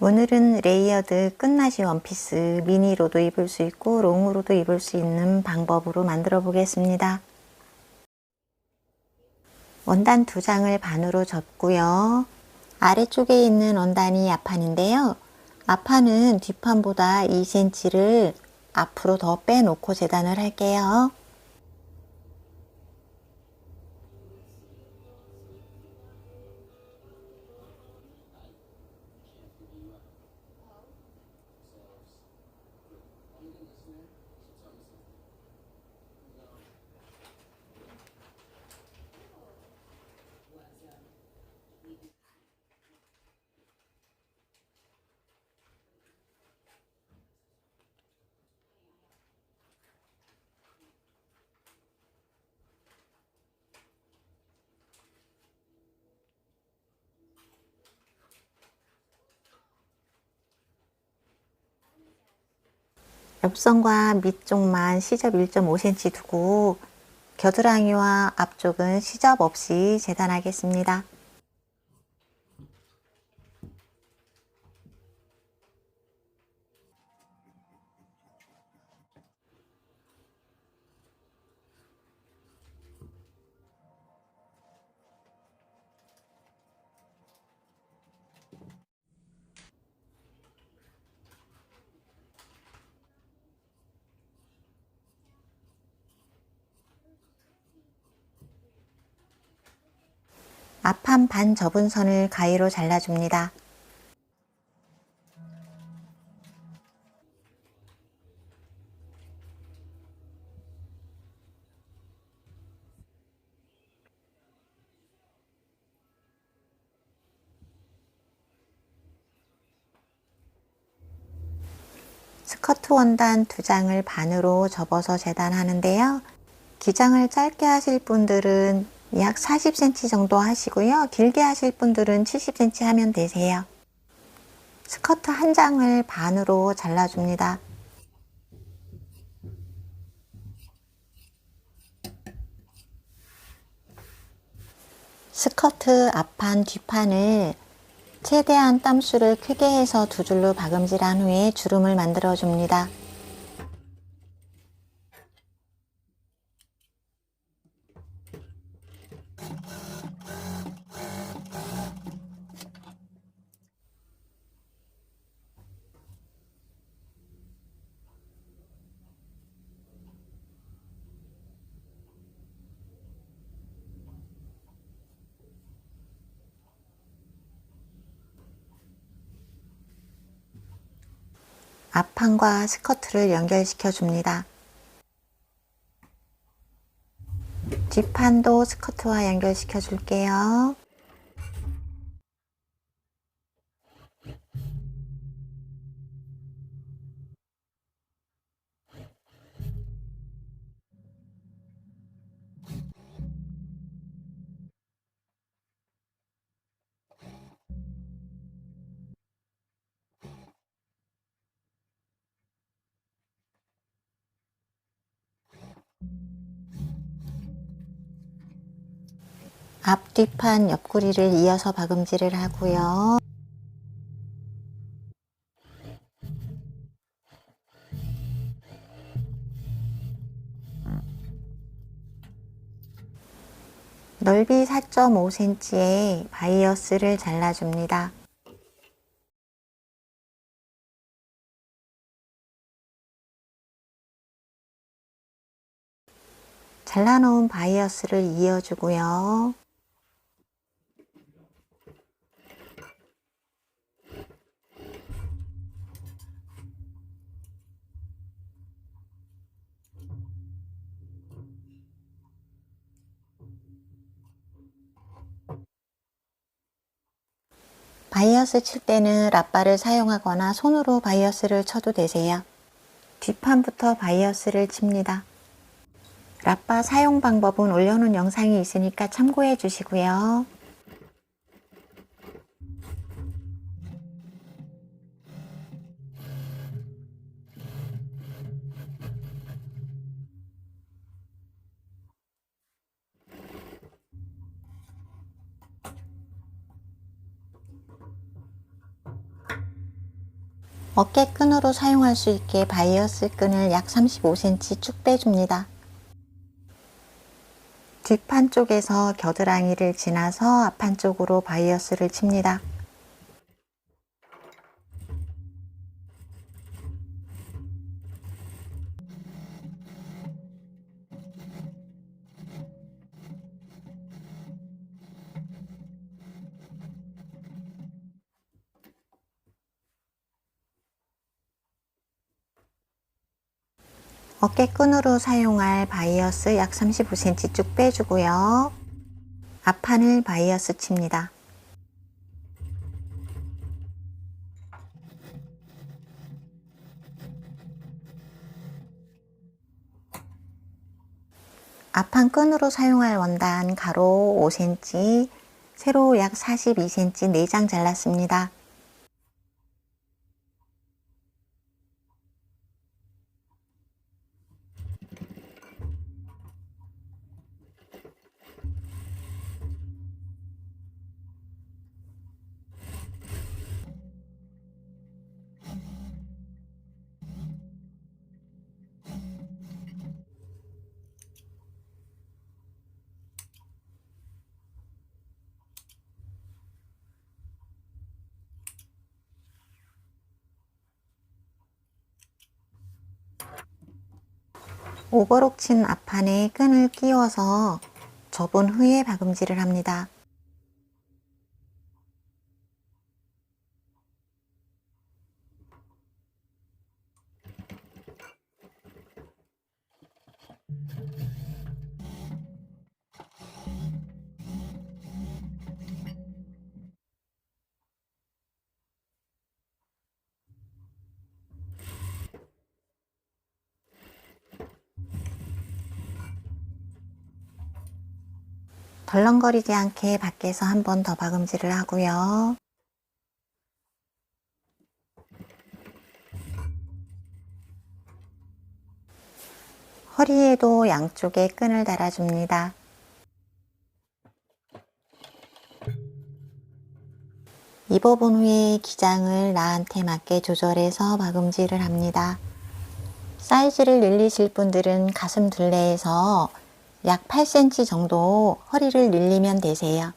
오늘은 레이어드 끝나시 원피스 미니로도 입을 수 있고 롱으로도 입을 수 있는 방법으로 만들어 보겠습니다. 원단 두 장을 반으로 접고요. 아래쪽에 있는 원단이 앞판인데요. 앞판은 뒷판보다 2cm를 앞으로 더 빼놓고 재단을 할게요. 옆선과 밑쪽만 시접 1.5cm 두고 겨드랑이와 앞쪽은 시접 없이 재단하겠습니다. 앞판 반 접은 선을 가위로 잘라줍니다. 스커트 원단 두 장을 반으로 접어서 재단하는데요. 기장을 짧게 하실 분들은 약 40cm 정도 하시고요. 길게 하실 분들은 70cm 하면 되세요. 스커트 한 장을 반으로 잘라줍니다. 스커트 앞판 뒷판을 최대한 땀수를 크게 해서 두 줄로 박음질한 후에 주름을 만들어 줍니다. 앞판과 스커트를 연결시켜 줍니다. 뒷판도 스커트와 연결시켜 줄게요. 앞뒤판 옆구리를 이어서 박음질을 하고요. 넓이 4.5cm의 바이어스를 잘라줍니다. 잘라놓은 바이어스를 이어주고요. 바이어스 칠 때는 랍바를 사용하거나 손으로 바이어스를 쳐도 되세요. 뒷판부터 바이어스를 칩니다. 랍바 사용 방법은 올려놓은 영상이 있으니까 참고해 주시고요. 어깨끈으로 사용할 수 있게 바이어스 끈을 약 35cm 쭉 빼줍니다. 뒷판 쪽에서 겨드랑이를 지나서 앞판 쪽으로 바이어스를 칩니다. 어깨끈으로 사용할 바이어스 약 35cm 쭉 빼주고요. 앞판을 바이어스 칩니다. 앞판 끈으로 사용할 원단 가로 5cm, 세로 약 42cm 4장 잘랐습니다. 오버록 친 앞판에 끈을 끼워서 접은 후에 박음질을 합니다. 덜렁거리지 않게 밖에서 한 번 더 박음질을 하고요. 허리에도 양쪽에 끈을 달아줍니다. 입어본 후에 기장을 나한테 맞게 조절해서 박음질을 합니다. 사이즈를 늘리실 분들은 가슴 둘레에서 약 8cm 정도 허리를 늘리면 되세요.